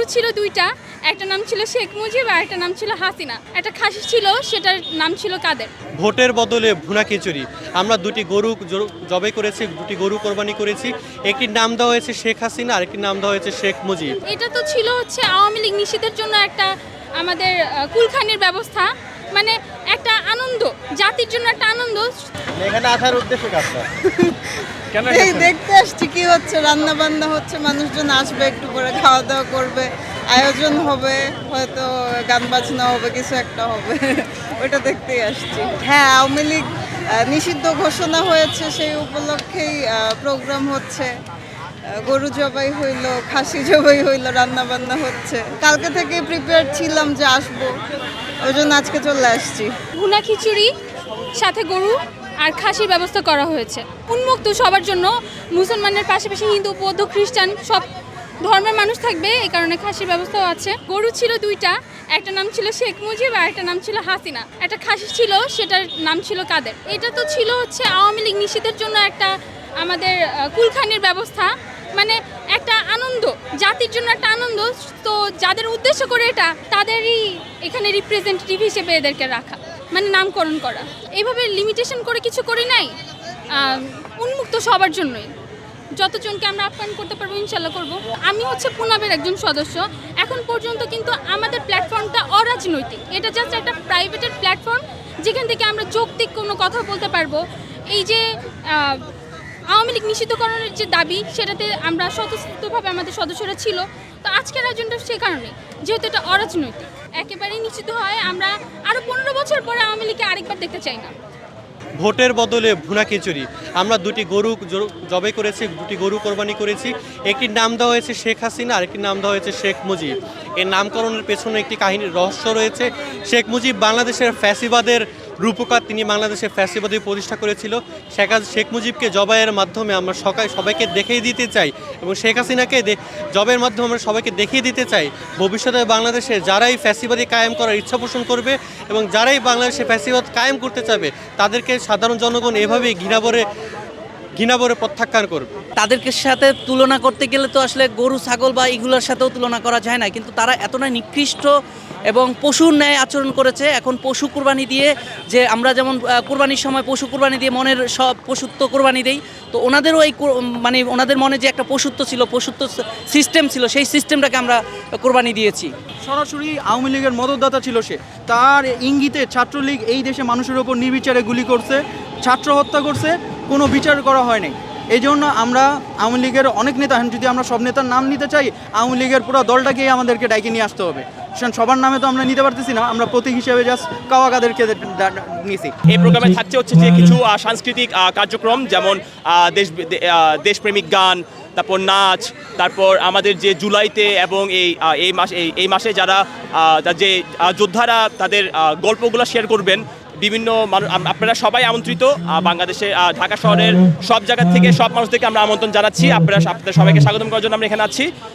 গরু ছিল দুইটা একটা নাম ছিল শেখ মুজিব আর একটা নাম ছিল হাসিনা। একটা খাসি ছিল সেটার নাম ছিল কাদের? ভোটের বদলে ভুনা খিচুড়ি। আমরা দুটি গরু জবে করেছি দুটি গরু কোরবানি করেছি। একটির নাম দেওয়া হয়েছে শেখ হাসিনা আর একটির নাম দেওয়া হয়েছে শেখ মুজিব। এটা তো ছিল হচ্ছে আওয়ামী লীগ নিষিদ্ধের জন্য একটা আমাদের কুলখানির ব্যবস্থা। মানে একটা আনন্দ জাতির জন্য একটা আনন্দ। এখানে আসার উদ্দেশ্য কাজটা এই দেখতে আসছি কি হচ্ছে? রান্না বান্না হচ্ছে মানুষজন আসবে একটু পরে খাওয়া দাওয়া করবে আয়োজন হবে হয়তো গান বাজনা হবে কিছু একটা হবে। ওইটা দেখতেই আসছি। হ্যাঁ আওয়ামী লীগ নিষিদ্ধ ঘোষণা হয়েছে সেই উপলক্ষেই প্রোগ্রাম হচ্ছে। গরু জবাই হইল খাসি জবাই হইল রান্না বান্না হচ্ছে। কালকে থেকে প্রিপেয়ার ছিলাম যে আসব। ওই জন্য আজকে চলে আসছি। ভুনা খিচুড়ি সাথে গরু। আর খাসির ব্যবস্থা করা হয়েছে। উন্মুক্ত সবার জন্য মুসলমানের পাশাপাশি হিন্দু, বৌদ্ধ, খ্রিস্টান সব ধর্মের মানুষ থাকবে, এই কারণে খাসির ব্যবস্থাও আছে। গরু ছিল দুইটা, একটা নাম ছিল শেখ মুজিব আর একটা নাম ছিল হাসিনা। একটা খাসি ছিল, সেটার নাম ছিল কাদের। এটা তো ছিল হচ্ছে আওয়ামী লীগ নিষিদ্ধের জন্য একটা আমাদের কুলখানির ব্যবস্থা। মানে একটা আনন্দ, জাতির জন্য একটা আনন্দ। তো যাদের উদ্দেশ্য করে এটা, তাদেরই এখানে রিপ্রেজেন্টেটিভ হিসেবে এদেরকে রাখা। মানে নামকরণ করা। এইভাবে লিমিটেশন করে কিছু করি নাই উন্মুক্ত সবার জন্যই। যতজনকে আমরা আপ্যায়ন করতে পারব, ইনশাল্লাহ করব। আমি হচ্ছে পুনাবের একজন সদস্য। এখন পর্যন্ত কিন্তু আমাদের প্ল্যাটফর্মটা অরাজনৈতিক। এটা জাস্ট একটা প্রাইভেটের প্ল্যাটফর্ম যেখান থেকে আমরা যৌক্তিক কোনো কথা বলতে পারব। এই যে আওয়ামী লীগ নিষিদ্ধকরণের যে দাবি, সেটাতে আমরা স্বতঃস্ফূর্তভাবে আমাদের সদস্যরা ছিল। তো আজকের আয়োজনটা সে কারণে, যেহেতু এটা অরাজনৈতিক। একেবারেই নিষিদ্ধ হয়, আমরা আরও পনেরো বছর পরে আওয়ামী লীগকে আরেকবার দেখতে চাই না। ভোটের বদলে ভুনা খিচুড়ি। আমরা দুটি গরু জবে করেছি, দুটি গরু কোরবানি করেছি। একটির নাম দেওয়া হয়েছে শেখ হাসিনা আর একটির নাম দেওয়া হয়েছে শেখ মুজিব। এর নামকরণের পেছনে একটি কাহিনীর রহস্য রয়েছে। শেখ মুজিব বাংলাদেশের ফ্যাসিবাদের রূপকার তিনি বাংলাদেশে ফ্যাসিবাদী প্রতিষ্ঠা করেছিল। শেখ শেখ মুজিবকে জবাইয়ের মাধ্যমে আমরা সকাল সবাইকে দেখিয়ে দিতে চাই এবং শেখ হাসিনাকে জবের মাধ্যমে আমরা সবাইকে দেখিয়ে দিতে চাই। ভবিষ্যতে বাংলাদেশে যারাই ফ্যাসিবাদী কায়েম করার ইচ্ছা পোষণ করবে এবং যারাই বাংলাদেশে ফ্যাসিবাদ কায়েম করতে চাবে তাদেরকে সাধারণ জনগণ এভাবেই ঘৃণাবরে ঘৃণাবরে প্রত্যাখ্যান করবে। তাদেরকে সাথে তুলনা করতে গেলে তো আসলে গরু ছাগল বা এগুলোর সাথেও তুলনা করা যায় না। কিন্তু তারা এতটাই নিকৃষ্ট এবং পশুর ন্যায় আচরণ করেছে। এখন পশু কুরবানি দিয়ে যে আমরা যেমন কুরবানির সময় পশু কুরবানি দিয়ে মনের সব পশুত্ব কুরবানি দেই তো ওনাদেরও এই মানে ওনাদের মনে যে একটা পশুত্ব ছিল পশুত্ব সিস্টেম ছিল সেই সিস্টেমটাকে আমরা কোরবানি দিয়েছি। সরাসরি আওয়ামী লীগের মদতদাতা ছিল সে। তার ইঙ্গিতে ছাত্রলীগ এই দেশে মানুষের ওপর নির্বিচারে গুলি করছে ছাত্র হত্যা করছে কোনো বিচার করা হয়নি এই জন্য আমরা আওয়ামী লীগের অনেক নেতা যদি আমরা সব নেতার নাম নিতে চাই, আওয়ামী লীগের পুরো দলটাকেই আমাদেরকে ডাইকে নিয়ে আসতে হবে। সবার নামে তো আমরা নিতে পারতেছি না। আমরা প্রতীক হিসেবে জাস্ট কাওয়াকাদেরকে দা- দা- এই প্রোগ্রামে থাকছে হচ্ছে যে কিছু সাংস্কৃতিক কার্যক্রম, যেমন দেশ দেশপ্রেমিক গান, তারপর নাচ, তারপর আমাদের যে জুলাইতে এবং এই এই মাসে এই মাসে যারা যে যোদ্ধারা তাদের গল্পগুলো শেয়ার করবেন বিভিন্ন আপনারা সবাই আমন্ত্রিত বাংলাদেশে ঢাকা শহরের সব জায়গা থেকে সব মানুষদেরকে আমরা আমন্ত্রণ জানাচ্ছি। আপনারা আপনাদের সবাইকে স্বাগতম করার জন্য আমরা এখানে আছি।